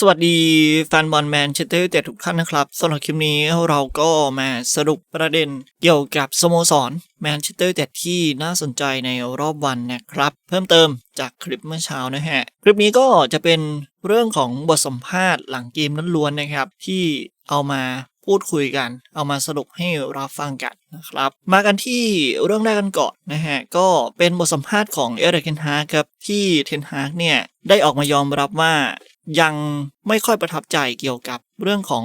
สวัสดีแฟนบอลแมนเชสเตอร์ยูไนเต็ดทุกท่านนะครับสำหรับคลิปนี้เราก็มาสรุปประเด็นเกี่ยวกับสโมสรแมนเชสเตอร์ยูไนเต็ดที่น่าสนใจในรอบวันนะครับ เพิ่มเติมจากคลิปเมื่อเช้านะฮะ คลิปนี้ก็จะเป็นเรื่องของบทสัมภาษณ์หลังเกมล้วนๆนะครับ ที่เอามาพูดคุยกัน เอามาสรุปให้รับฟังกันนะครับ มากันที่เรื่องแรกกันก่อนนะฮะ ก็เป็นบทสัมภาษณ์ของเอริกเทนฮากครับที่เทนฮาร์กเนี่ย ได้ออกมายอมรับว่า ยังไม่ค่อยประทับใจเกี่ยวกับเรื่องของ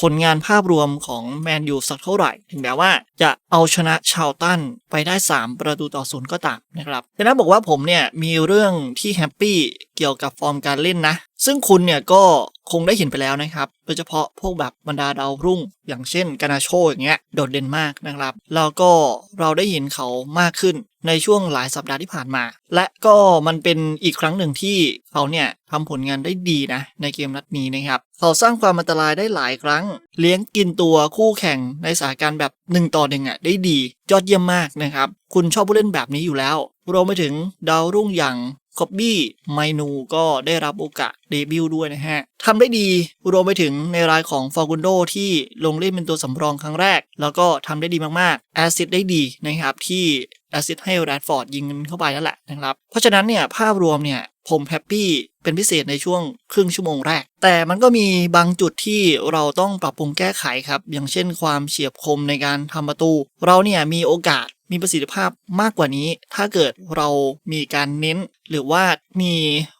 ผลงานภาพรวมของแมนยูสักเท่าไหร่ ถึงแม้ว่าจะเอาชนะชาวตันไปได้ 3 ประตูต่อศูนย์ก็ตามนะครับดังนฮากบอกว่าผมเนี่ยมีเรื่องที่แฮปปี้ เกี่ยวกับฟอร์มการเล่นนะ ซึ่งคุณเนี่ยก็คงได้เห็นไปแล้วนะครับ โดยเฉพาะพวกแบบบรรดาดาวรุ่ง อย่างเช่นกานาโชอย่างเงี้ยโดดเด่นมากนะครับ แล้วก็เราได้เห็นเขามากขึ้นในช่วงหลายสัปดาห์ที่ผ่านมา และก็มันเป็นอีกครั้งหนึ่งที่เขาเนี่ยทำผลงานได้ดีนะในเกมนัดนี้นะครับเขาสร้างความอันตรายได้หลายครั้ง เลี้ยงกินตัวคู่แข่งในสถานการณ์แบบหนึ่งต่อหนึ่งอะได้ดี ยอดเยี่ยมมากนะครับ คุณชอบผู้เล่นแบบนี้อยู่แล้วรวมไปถึงดาวรุ่งอย่าง คอบบี้ไมนูก็ได้รับโอกาสเดบิวต์ด้วยนะฮะทำได้ดีรวมไปถึงในรายของฟอร์กุนโดที่ลงเล่นเป็นตัวสำรองครั้งแรก แล้วก็ทำได้ดีมากๆแอซิดได้ดีนะครับที่แอซิดให้แรดฟอร์ดยิงเข้าไปนั่นแหละนะครับ เพราะฉะนั้นเนี่ยภาพรวมเนี่ยผมแฮปปี้เป็นพิเศษในช่วงครึ่งชั่วโมงแรก แต่มันก็มีบางจุดที่เราต้องปรับปรุงแก้ไขครับ อย่างเช่นความเฉียบคมในการทำประตู เราเนี่ยมีโอกาส มีประสิทธิภาพมากกว่านี้ ถ้าเกิดเรามีการเน้น หรือว่ามี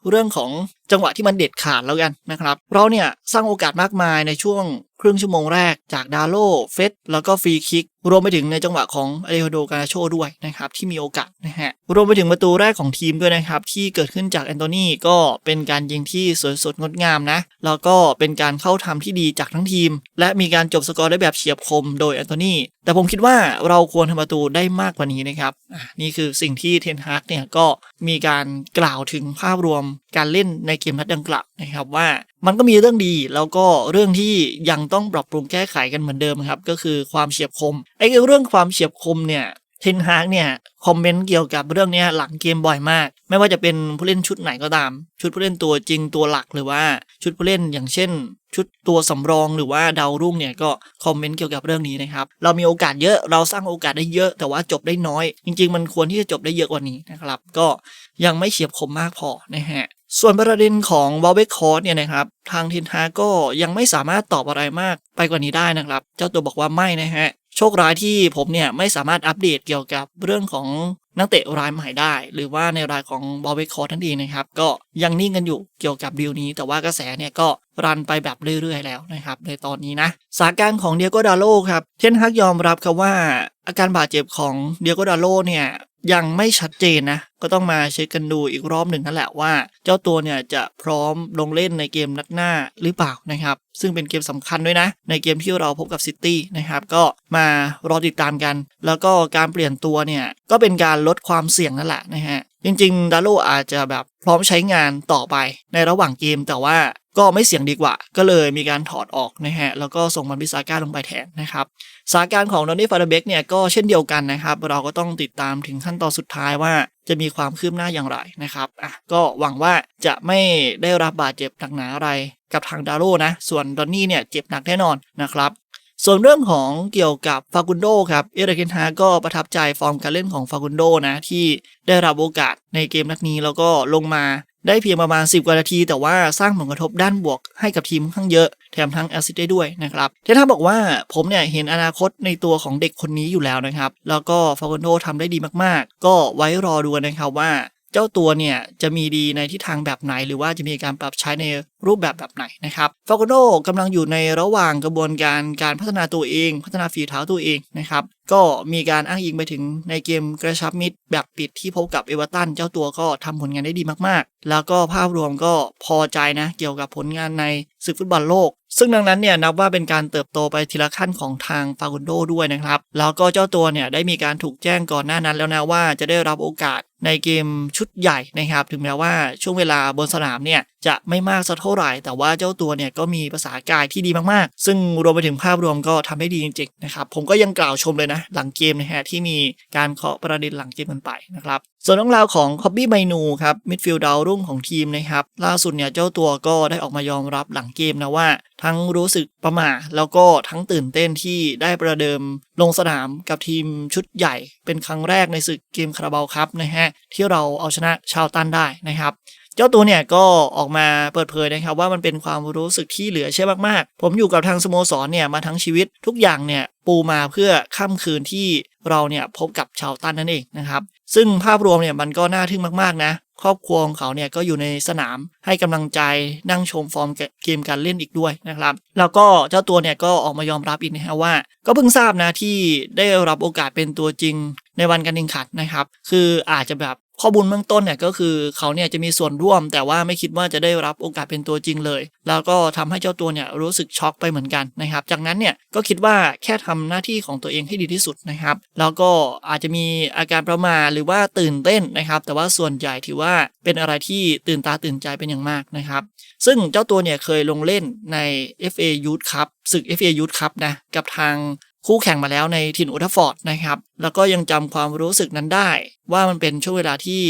เรื่องของ จังหวะที่มันเด็ดขาดแล้วกันนะครับ เราเนี่ยสร้างโอกาสมากมายในช่วงครึ่งชั่วโมงแรกจากดาโลเฟสแล้วก็ฟรีคิก รวมไปถึงในจังหวะของอเลโฮโดกานาโชด้วยนะครับ ที่มีโอกาสนะฮะ รวมไปถึงประตูแรกของทีมด้วยนะครับ ที่เกิดขึ้นจากแอนโทนีก็เป็นการยิงที่สวยสดงดงามนะ แล้วก็เป็นการเข้าทำที่ดีจากทั้งทีม และมีการจบสกอร์ได้แบบเฉียบคมโดยแอนโทนีแต่ผมคิดว่าเราควรทำประตูได้มากกว่านี้นะครับนี่คือสิ่งที่เทนฮากเนี่ยก็มีการกล่าวถึงภาพรวมการเล่นในเกมนัดดังกล่าวนะครับว่า มันก็มีเรื่องดีแล้วก็เรื่องที่ยังต้องปรับปรุงแก้ไขกันเหมือนเดิมครับ ก็คือความเฉียบคมไอ้เรื่องความเฉียบคมเนี่ยเทนฮากเนี่ยคอมเมนต์เกี่ยวกับเรื่องนี้หลังเกมบ่อยมาก ไม่ว่าจะเป็นผู้เล่นชุดไหนก็ตาม ชุดผู้เล่นตัวจริงตัวหลักหรือว่าชุดผู้เล่นอย่างเช่น ชุดตัวสำรองหรือว่าดาวรุ่งเนี่ยก็คอมเมนต์เกี่ยวกับเรื่องนี้นะครับเรามีโอกาสเยอะเราสร้างโอกาสได้เยอะแต่ว่าจบได้น้อย จริง ๆ มันควรที่จะจบได้เยอะกว่านี้นะครับ ก็ยังไม่เฉียบคมมากพอนะฮะ ส่วนประเด็นของวอลเบคคอร์สเนี่ยนะครับ ทางเทนฮาก็ยังไม่สามารถตอบอะไรมากไปกว่านี้ได้นะครับ เจ้าตัวบอกว่าไม่นะฮะ โชคร้ายที่ผมเนี่ยไม่สามารถอัปเดตเกี่ยวกับเรื่องของนักเตะรายใหม่ได้ หรือว่าในรายของบอลเบคอร์ทั้งดีนะครับ ก็ยังนิ่งกันอยู่เกี่ยวกับดีลนี้ แต่ว่ากระแสเนี่ยก็รันไปแบบเรื่อยๆแล้วนะครับ ในตอนนี้นะสาการของเดียโกดาโลครับเทนฮักยอมรับครับว่าอาการบาดเจ็บของเดียโกดาโลเนี่ย ยังไม่ชัดเจนนะ ก็ต้องมาเช็คกันดูอีกรอบหนึ่งนั่นแหละว่า เจ้าตัวเนี่ยจะพร้อมลงเล่นในเกมนัดหน้าหรือเปล่านะครับ ซึ่งเป็นเกมสำคัญด้วยนะ ในเกมที่เราพบกับซิตี้นะครับก็มารอติดตามกัน แล้วก็การเปลี่ยนตัวเนี่ยก็เป็นการลดความเสี่ยงนั่นแหละนะฮะ จริงๆดาโลอาจจะแบบพร้อมใช้งานต่อไปในระหว่างเกม แต่ว่าก็ไม่เสี่ยงดีกว่า ก็เลยมีการถอดออกนะฮะ แล้วก็ส่งมันบิซาก้าลงไปแทนนะครับสถานการณ์ของดอนนี่ฟาร์เบกเนี่ยก็เช่นเดียวกันนะครับ เราก็ต้องติดตามถึงขั้นตอนสุดท้ายว่าจะมีความคืบหน้าอย่างไรนะครับอะก็หวังว่าจะไม่ได้รับบาดเจ็บหนักหนาอะไรกับทางดาโลนะ ส่วนดอนนี่เนี่ยเจ็บหนักแน่นอนนะครับ ส่วนเรื่องของเกี่ยวกับฟากุนโดครับ เอเรเคนฮาก็ประทับใจฟอร์มการเล่นของฟากุนโดนะ ที่ได้รับโอกาสในเกมนัดนี้แล้วก็ลงมาได้เพียงประมาณ 10 กว่านาที แต่ว่าสร้างผลกระทบด้านบวกให้กับทีมค่อนข้างเยอะ แถมทั้งแอซิดได้ด้วยนะครับเทนฮาบอกว่าผมเนี่ยเห็นอนาคตในตัวของเด็กคนนี้อยู่แล้วนะครับ แล้วก็ฟาโกโนทำได้ดีมากๆ ก็ไว้รอดูนะครับว่า เจ้าตัวเนี่ยจะมีดีในทิศทางแบบไหน หรือว่าจะมีการปรับใช้ใน รูปแบบแบบไหนนะครับฟาโกโนกำลังอยู่ในระหว่างกระบวนการการพัฒนาตัวเอง พัฒนาฝีเท้าตัวเองนะครับ ก็มีการอ้างอิงไปถึงในเกมกระชับมิตรแบบปิดที่พบกับเอเวอร์ตันเจ้าตัวก็ทำผลงานได้ดีมากๆ แล้วก็ภาพรวมก็พอใจนะ เกี่ยวกับผลงานในศึกฟุตบอลโลก ซึ่งดังนั้นเนี่ยนับว่าเป็นการเติบโตไปทีละขั้นของทางฟากุนโดด้วยนะครับ แล้วก็เจ้าตัวเนี่ยได้มีการถูกแจ้งก่อนหน้านั้นแล้วนะว่าจะได้รับโอกาสในเกมชุดใหญ่นะครับ ถึงแม้ว่าช่วงเวลาบนสนามเนี่ยจะไม่มากสักเท่าาไหร่ แต่ว่าเจ้าตัวเนี่ยก็มีภาษากายที่ดีมากๆ ซึ่งรวมไปถึงภาพรวมก็ทำได้ดีจริงๆนะครับผมก็ยังกล่าวชมเลยนะ หลังเกมนะฮะที่มีการเคาะประเด็นหลังเกมกันไปนะครับส่วนเรื่องราวของคอบบี้ไมนูครับมิดฟิลด์ดาวรุ่งของทีมนะครับล่าสุดเนี่ยเจ้าตัวก็ได้ออกมายอมรับหลังเกมนะว่า ทั้งรู้สึกประหม่าแล้วก็ทั้งตื่นเต้นที่ได้ประเดิมลงสนามกับทีมชุดใหญ่เป็นครั้งแรกในศึกเกมคาราบาวครับนะฮะที่เราเอาชนะชาวตันได้นะครับ เจ้าตัวเนี่ยก็ออกมาเปิดเผยนะครับว่ามันเป็นความรู้สึกที่เหลือเชื่อมากๆ ผมอยู่กับทางสโมสรเนี่ยมาทั้งชีวิตทุกอย่างเนี่ยปูมาเพื่อค่ำคืนที่เราเนี่ยพบกับชาวตันนั่นเองนะครับซึ่งภาพรวมเนี่ยมันก็น่าทึ่งมากๆนะครอบครัวของเขาเนี่ยก็อยู่ในสนามให้กำลังใจนั่งชมฟอร์มเกมการเล่นอีกด้วยนะครับ แล้วก็เจ้าตัวเนี่ยก็ออกมายอมรับอีกนะฮะว่า ก็เพิ่งทราบนะที่ได้รับโอกาสเป็นตัวจริงในวันการแข่งขันนะครับ คืออาจจะแบบ ข้อมูลเบื้องต้นเนี่ยก็คือเขาเนี่ยจะมีส่วนร่วม แต่ว่าไม่คิดว่าจะได้รับโอกาสเป็นตัวจริงเลย แล้วก็ทำให้เจ้าตัวเนี่ยรู้สึกช็อกไปเหมือนกันนะครับ จากนั้นเนี่ยก็คิดว่าแค่ทำหน้าที่ของตัวเองให้ดีที่สุดนะครับ แล้วก็อาจจะมีอาการประมาหรือว่าตื่นเต้นนะครับ แต่ว่าส่วนใหญ่ถือว่าเป็นอะไรที่ตื่นตาตื่นใจเป็นอย่างมากนะครับ ซึ่งเจ้าตัวเนี่ยเคยลงเล่นใน FA Youth Cup ศึก FA Youth Cup นะกับทาง คู่แข่งมาแล้วในทินอุทัฟฟอร์ดนะครับ แล้วก็ยังจำความรู้สึกนั้นได้ ว่ามันเป็นช่วงเวลาที่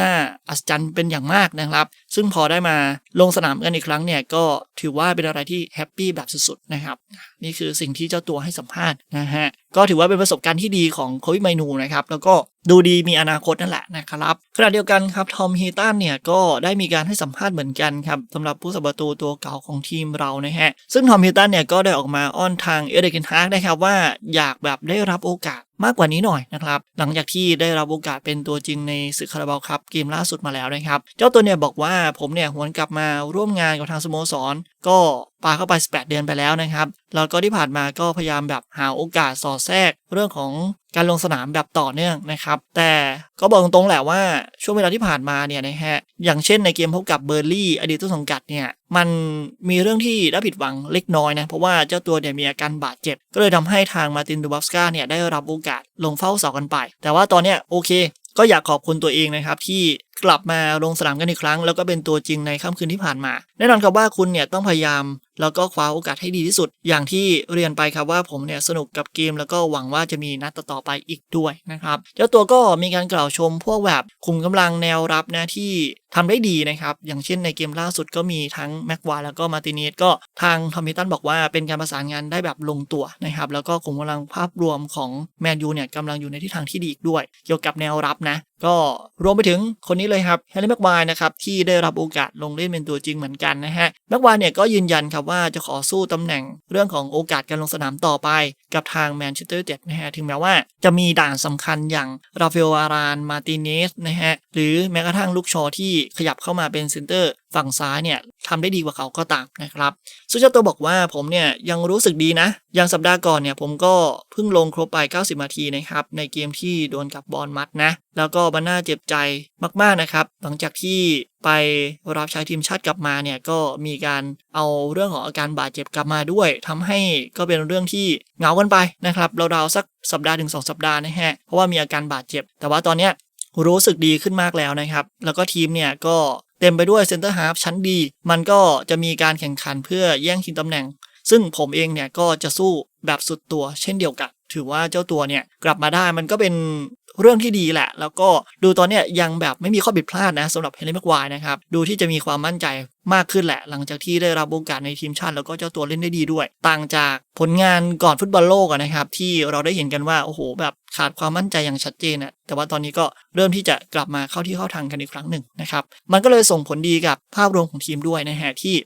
น่าอัศจรรย์เป็นอย่างมากนะครับ ซึ่งพอได้มาลงสนามกันอีกครั้งเนี่ยก็ถือว่าเป็นอะไรที่แฮปปี้แบบสุดๆนะครับ นี่คือสิ่งที่เจ้าตัวให้สัมภาษณ์นะฮะก็ถือว่าเป็นประสบการณ์ที่ดีของโควิดไมนูนะครับ แล้วก็ดูดีมีอนาคตนั่นแหละนะครับขณะเดียวกันครับทอมฮีตันเนี่ยก็ได้มีการให้สัมภาษณ์เหมือนกันครับสำหรับผู้สัประตูตัวเก่าของทีมเรานะฮะ ซึ่งทอมฮีตันเนี่ยก็ได้ออกมาอ้อนทางเอเดกินฮาร์กนะครับว่าอยากแบบได้รับโอกาสมากกว่านี้หน่อยนะครับ หลังจากที่ได้รับโอกาสเป็นตัวจริงในศึกคาราบาวครับเกมล่าสุดมาแล้วนะครับ เจ้าตัวเนี่ยบอกว่าผมเนี่ยหวนกลับมาร่วมงานกับทางสโมสร ก็ปาเข้าไป 18 เดือนไปแล้วนะครับ แล้วก็ที่ผ่านมาก็พยายามแบบหาโอกาสสอดแทรกเรื่องของการลงสนามแบบต่อเนื่องนะครับ แต่ก็บอกตรงๆแหละว่าช่วงเวลาที่ผ่านมาเนี่ยนะฮะ อย่างเช่นในเกมพบกับเบอร์ลี่อดีตต้นสังกัดเนี่ย มันมีเรื่องที่ได้ผิดหวังเล็กน้อยนะ เพราะว่าเจ้าตัวเนี่ยมีอาการบาดเจ็บ ก็เลยทำให้ทางมาตินดูบัฟสกาเนี่ยได้รับโอกาสลงเฝ้าเสากันไป แต่ว่าตอนเนี้ยโอเค ก็อยากขอบคุณตัวเองนะครับที่กลับมาลงสนามกันอีกครั้ง แล้วก็เป็นตัวจริงในค่ำคืนที่ผ่านมา แน่นอนครับว่าคุณเนี่ยต้องพยายาม แล้วก็คว้าโอกาสให้ดีที่สุด อย่างที่เรียนไปครับว่าผมเนี่ยสนุกกับเกม แล้วก็หวังว่าจะมีนัดต่อๆไปอีกด้วยนะครับเจ้าตัวก็มีการกล่าวชมพวกแบบคุมกำลังแนวรับนะที่ทำได้ดีนะครับ อย่างเช่นในเกมล่าสุดก็มีทั้งแม็กวาแล้วก็มาติเนสก็ทางทอมมิตันบอกว่าเป็นการประสานงานได้แบบลงตัวนะครับ แล้วก็คุมกำลังภาพรวมของแมนยูเนี่ยกำลังอยู่ในทิศทางที่ดีอีกด้วย เกี่ยวกับแนวรับนะ ก็รวมไปถึงคนนี้เลยครับแฮร์รี่แม็กวายนะครับ ที่ได้รับโอกาสลงเล่นเป็นตัวจริงเหมือนกันนะฮะแม็กวายเนี่ยก็ยืนยันครับว่าจะขอสู้ตำแหน่งเรื่องของโอกาสการลงสนามต่อไป กับทางแมนเชสเตอร์เจ็ดนะฮะถึงแม้ว่าจะมีด่านสำคัญอย่างราฟาเอลอารานมาติเนสนะฮะหรือแม้กระทั่งลูกชอที่ขยับเข้ามาเป็นเซนเตอร์ฝั่งซ้ายเนี่ยทำได้ดีกว่าเขาก็ตามนะครับซึ่งเจ้าตัวบอกว่าผมเนี่ยยังรู้สึกดีนะ อย่างสัปดาห์ก่อนเนี่ยผมก็เพิ่งลงครบไป 90 นาทีนะครับ ในเกมที่โดนกับบอลมัดนะ แล้วก็มันน่าเจ็บใจมากๆนะครับ หลังจากที่ไปรับใช้ทีมชาติกลับมาเนี่ยก็มีการเอาเรื่องของอาการบาดเจ็บกลับมาด้วยทำให้ก็เป็นเรื่องที่เหงากันไปนะครับเราวๆสักสัปดาห์ถึง2สัปดาห์นะฮะเพราะว่ามีอาการบาดเจ็บ แต่ว่าตอนเนี้ย รู้สึกดีขึ้นมากแล้วนะครับ แล้วก็ทีมเนี่ยก็เต็มไปด้วยเซนเตอร์ฮาร์ฟชั้นดี มันก็จะมีการแข่งขันเพื่อแย่งชิงตำแหน่ง ซึ่งผมเองเนี่ยก็จะสู้แบบสุดตัวเช่นเดียวกัน ถือว่าเจ้าตัวเนี่ยกลับมาได้มันก็เป็น เรื่องที่ดีแหละ แล้วก็ดูตอนเนี้ยยังแบบไม่มีข้อผิดพลาดนะสำหรับเฮนรี่แม็กควายนะครับดูที่จะมีความมั่นใจมากขึ้นแหละ หลังจากที่ได้รับโอกาสในทีมชาติ แล้วก็เจ้าตัวเล่นได้ดีด้วย ต่างจากผลงานก่อนฟุตบอลโลกนะครับที่เราได้เห็นกันว่าโอ้โหแบบขาดความมั่นใจอย่างชัดเจนอะแต่ว่าตอนนี้ก็เริ่มที่จะกลับมาเข้าที่เข้าทางกันอีกครั้งหนึ่งนะครับมันก็เลยส่งผลดีกับภาพรวมของทีมด้วยนะฮะที่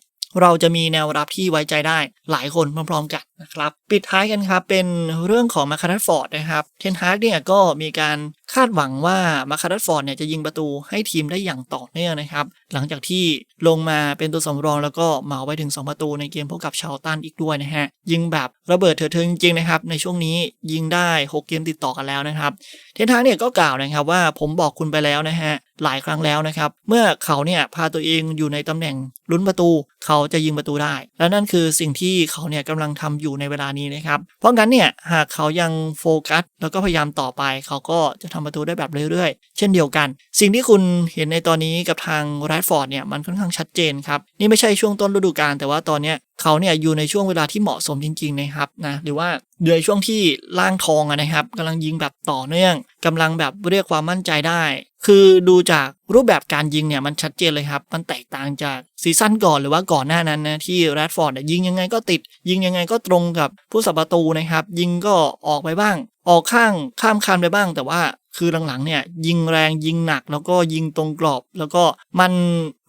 เราจะมีแนวรับที่ไว้ใจได้หลายคนพร้อมๆกัน นะครับ ปิดท้ายกันครับ เป็นเรื่องของมาคารัสฟอร์ดนะครับเทนฮาร์กเนี่ยก็มีการคาดหวังว่ามาคารัสฟอร์ดเนี่ยจะยิงประตูให้ทีมได้อย่างต่อเนื่องนะครับ หลังจากที่ลงมาเป็นตัวสำรองแล้วก็เหมาไปถึง 2 ประตูในเกมพบกับชาวตันอีกด้วยนะฮะ ยิงแบบระเบิดเถิดเทิงจริงๆนะครับ ในช่วงนี้ยิงได้ 6 เกมติดต่อกันแล้วนะครับ เทนฮาร์กเนี่ยก็กล่าวนะครับว่าผมบอกคุณไปแล้วนะฮะหลายครั้งแล้วนะครับ เมื่อเขาเนี่ยพาตัวเองอยู่ในตำแหน่งลุ้นประตู เขาจะยิงประตูได้ และนั่นคือสิ่งที่เขาเนี่ยกำลังทำอยู่อยู่ในเวลานี้นะครับ เพราะงั้นเนี่ยหากเขายังโฟกัสแล้วก็พยายามต่อไป เขาก็จะทำประตูได้แบบเรื่อยๆ เช่นเดียวกัน สิ่งที่คุณเห็นในตอนนี้กับทางแรดฟอร์ดเนี่ยมันค่อนข้างชัดเจนครับ นี่ไม่ใช่ช่วงต้นฤดูกาลแต่ว่าตอนเนี้ยเขาเนี่ยอยู่ในช่วงเวลาที่เหมาะสมจริงๆนะครับนะหรือว่าอยู่ในช่วงที่ล่างทองนะครับกำลังยิงแบบต่อเนื่องกำลังแบบเรียกความมั่นใจได้ คือดูจากรูปแบบการยิงเนี่ยมันชัดเจนเลยครับ มันแตกต่างจากซีซั่นก่อนหรือว่าก่อนหน้านั้นนะที่แรดฟอร์ดยิงยังไงก็ติด ยิงยังไงก็ตรงกับผู้สับประตูนะครับ ยิงก็ออกไปบ้าง ออกข้างข้ามคันไปบ้าง แต่ว่า คือหลังๆเนี่ยยิงแรงยิงหนักแล้วก็ยิงตรงกรอบ แล้วก็มัน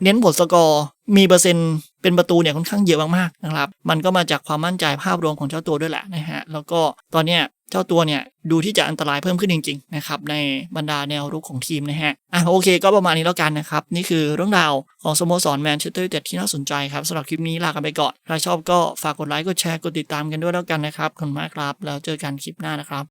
เน้นผลสกอร์มีเปอร์เซ็นต์เป็นประตูเนี่ยค่อนข้างเยอะมากๆนะครับ มันก็มาจากความมั่นใจภาพรวมของเจ้าตัวด้วยแหละนะฮะแล้วก็ตอนเนี้ยเจ้าตัวเนี่ยดูที่จะอันตรายเพิ่มขึ้นจริงๆนะครับในบรรดาแนวรุกของทีมนะฮะอะโอเคก็ประมาณนี้แล้วกันนะครับ นี่คือเรื่องราวของสโมสรแมนเชสเตอร์ยูไนเต็ดที่น่าสนใจครับสำหรับคลิปนี้ลากันไปก่อนถ้าชอบก็ฝากกดไลค์กดแชร์กดติดตามกันด้วยแล้วกันนะครับขอบคุณมากครับ แล้วเจอกันคลิปหน้านะครับ